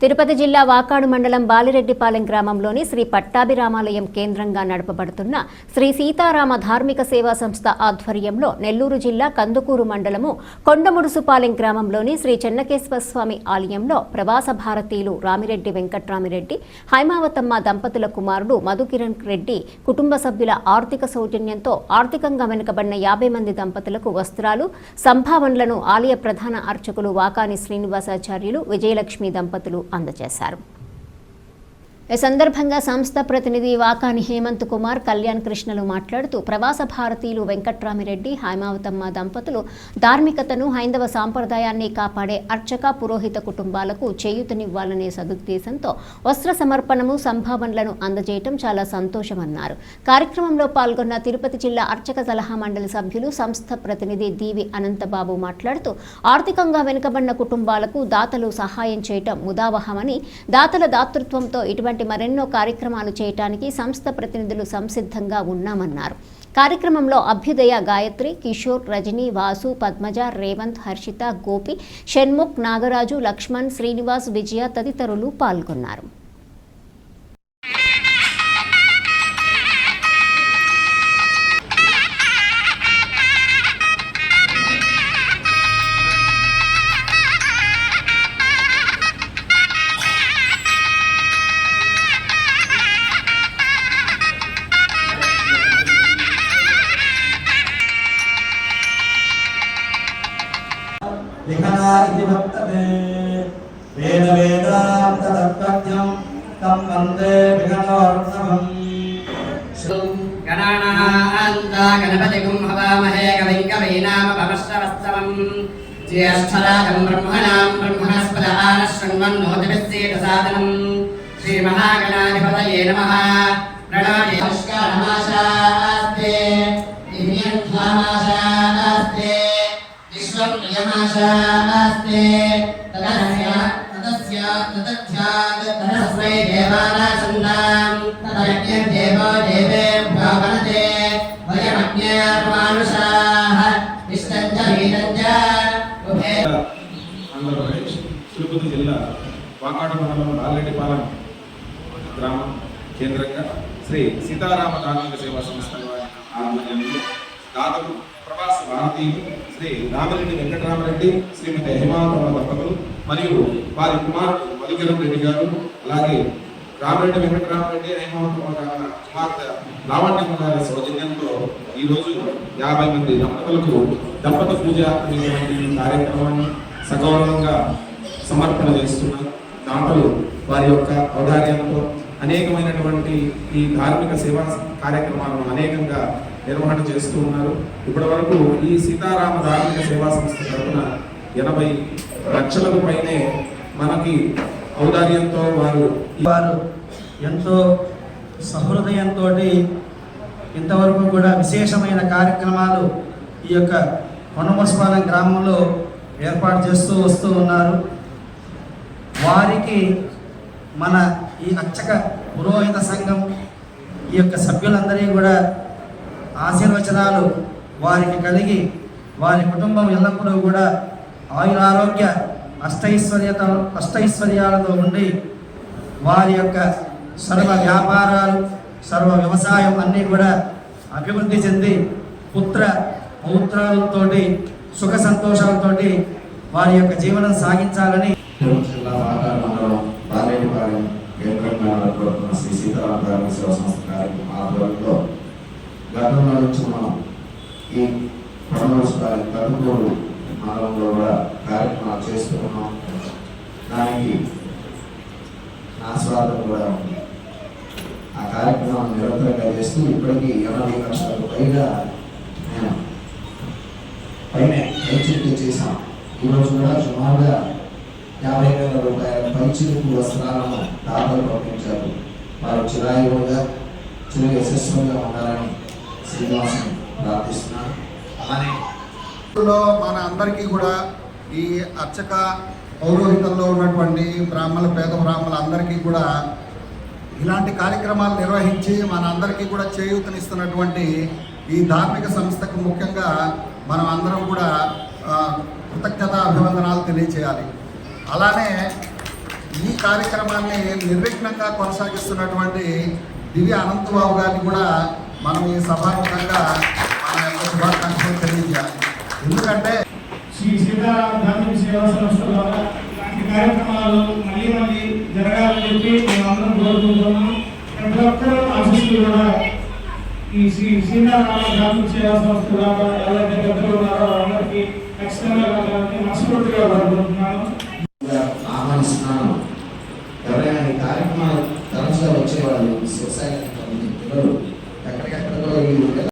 తిరుపతి జిల్లా వాకాడు మండలం బాలిరెడ్డిపాలెం గ్రామంలోని శ్రీ పట్టాభిరామాలయం కేంద్రంగా నడపబడుతున్న శ్రీ సీతారామ ధార్మిక సేవా సంస్థ ఆధ్వర్యంలో నెల్లూరు జిల్లా కందుకూరు మండలము కొండముడుసుపాలెం గ్రామంలోని శ్రీ చెన్నకేశ్వర స్వామి ఆలయంలో ప్రవాస భారతీయులు రామిరెడ్డి వెంకట్రామిరెడ్డి హైమావతమ్మ దంపతుల కుమారుడు మధుకిరణ్ రెడ్డి కుటుంబ సభ్యుల ఆర్థిక సౌజన్యంతో ఆర్థికంగా వెనుకబడిన యాభై మంది దంపతులకు వస్త్రాలు సంభావనలను ఆలయ ప్రధాన అర్చకులు వాకాని శ్రీనివాసాచార్యులు విజయలక్ష్మి దంపతులు అందజేశారు. ఈ సందర్భంగా సంస్థ ప్రతినిధి వాకాని హేమంత్ కుమార్ కళ్యాణ్ కృష్ణలు మాట్లాడుతూ ప్రవాస భారతీయులు వెంకట్రామిరెడ్డి హైమావతమ్మ దంపతులు ధార్మికతను హైందవ సాంప్రదాయాన్ని కాపాడే అర్చక పురోహిత కుటుంబాలకు చేయూతనివ్వాలనే సదుద్దేశంతో వస్త్ర సమర్పణము సంభావనలను అందజేయటం చాలా సంతోషమన్నారు. కార్యక్రమంలో పాల్గొన్న తిరుపతి జిల్లా అర్చక సలహా మండలి సభ్యులు సంస్థ ప్రతినిధి దీవి అనంతబాబు మాట్లాడుతూ ఆర్థికంగా వెనుకబడిన కుటుంబాలకు దాతలు సహాయం చేయటం ముదావహమని దాతల దాతృత్వంతో ఇటువంటి మరెన్నో కార్యక్రమాలు చేయటానికి సంస్థ ప్రతినిధులు సంసిద్ధంగా ఉన్నామన్నారు. కార్యక్రమంలో అభ్యుదయ గాయత్రి కిషోర్ రజని వాసు పద్మజ రేవంత్ హర్షిత గోపి షణ్ముఖ్ నాగరాజు లక్ష్మణ్ శ్రీనివాస్ విజయ తదితరులు పాల్గొన్నారు. इति वर्तते वेद वेदान्ततत्त्वज्ञं तं वन्दे विघ्नोर्णवम् गणानान्ता गणपतिगुं हवामहे कविं कवीनामपमश्रवस्तमम् ज्येष्ठराजं ब्रह्मणां ब्रह्मणस्पद आनशृण्वन्नोतिभिस्सेतसादनम् श्रीमहागणाधिपतये नमः प्रणोये नमस्कारमाशास्ते तदस्मै देवानासन्नां तदज्ञं देवो देवेभ्यो वनते वयमज्ञात्मानुषाः इष्टं च वीतं च उभे ఆంధ్రప్రదేశ్ తిరుపతి జిల్లా వాకాడు మండలం బాలరెడ్డిపాలెం గ్రామం కేంద్రంగా శ్రీ సీతారామ ధార్మిక సేవా సంస్థ వారి ఆధ్వర్యంలో దాతలు ప్రవాస భారతీయులు శ్రీ రామిరెడ్డి వెంకటరామరెడ్డి శ్రీమతి హేమావతమ్మ దంపతులు మరియు వారి కుమారుడు మధుకిరణ్ రెడ్డి గారు అలాగే రామరెడ్డి వెంకటరామరెడ్డి హేమావతమ్మ కుమార్తె లావణ్యమ్మ గారి సౌజన్యంతో ఈ యాభై మంది దంపతులకు దంపత పూజ కార్యక్రమాన్ని సగౌరవంగా సమర్పణ చేస్తున్నారు దాంట్లో వారి యొక్క ఔదార్యంతో అనేకమైనటువంటి ఈ ధార్మిక సేవా కార్యక్రమాలను అనేకంగా నిర్వహణ చేస్తూ ఉన్నారు. ఇప్పటి వరకు ఈ సీతారామ ధార్మిక సేవా సంస్థ తరఫున ఎనభై లక్షలకు పైనే మనకి ఔదార్యంతో వారు వారు ఎంతో సహృదయంతో ఇంతవరకు కూడా విశేషమైన కార్యక్రమాలు ఈ యొక్క కొండమస్పాలెం గ్రామంలో ఏర్పాటు చేస్తూ వస్తూ ఉన్నారు. వారికి మన ఈ అర్చక పురోహిత సంఘం ఈ యొక్క సభ్యులందరికీ కూడా ఆశీర్వచనాలు వారికి కలిగి వారి కుటుంబం ఎల్లప్పుడూ కూడా ఆయురారోగ్య అష్టైశ్వర్యత అష్టైశ్వర్యాలతో ఉండి వారి యొక్క సర్వ వ్యాపారాలు సర్వ వ్యవసాయం అన్నీ కూడా అభివృద్ధి చెంది పుత్ర పౌత్రాలతో సుఖ సంతోషాలతో వారి యొక్క జీవనం సాగించాలని జిల్లా మండలం బాలేటిపాలెం కేంద్రంగా నడపబడుతున్న శ్రీ సీతారామ ధార్మిక సంస్థ కార్యక్రమం ఆధ్వర్యంలో గతంలో నుంచి మనం ఈ కార్యక్రమాలు దానికి ఆస్వాదం కూడా ఉంది. ఆ కార్యక్రమాన్ని నిరంతరంగా చేస్తూ ఇప్పటికీ ఎనభై లక్షలకు పైగా నేను పైన హెచ్చరిక చేశాం. ఈరోజు కూడా సుమారుగా యాభై వేల రూపాయల పంచిలకు వస్త్రాలను దాతలు పంపించారు. వారు చిరాయుగా చిరు యశస్వంగా ఉండాలని శ్రీనివాసం ప్రార్థిస్తున్నాను. అలానే మన అందరికీ కూడా ఈ అర్చక పౌరోహితంలో ఉన్నటువంటి బ్రాహ్మణ పేద బ్రాహ్మణుల అందరికీ కూడా ఇలాంటి కార్యక్రమాలు నిర్వహించి మన అందరికీ కూడా చేయూతనిస్తున్నటువంటి ఈ ధార్మిక సంస్థకు ముఖ్యంగా మనం అందరం కూడా కృతజ్ఞత అభివందనాలు తెలియచేయాలి. అలానే ఈ కార్యక్రమాన్ని నిర్విఘ్నంగా కొనసాగిస్తున్నటువంటి దివ్య అనంతబాబు గారిని కూడా మనం ఈ సభాముఖంగా మన యొక్క శుభాకాంక్షలు తెలియజేయాలి. ఎందుకంటే శ్రీ సీతారామ ధార్మిక సేవా సంస్థ ద్వారా ఇలాంటి కార్యక్రమాలు మళ్ళీ మళ్ళీ జరగాలని చెప్పి మేమందరం కోరుకుంటున్నాం. ప్రతి ఒక్కరూ ఆశిస్తులు కూడా ఈ శ్రీ సీతారామ గ్రామీణ సేవా సంస్థ ద్వారా ఎవరైతే పెద్దలు ఉన్నారో వాళ్ళందరికీ ఖచ్చితంగా మనస్ఫూర్తిగా కోరుకుంటున్నాను.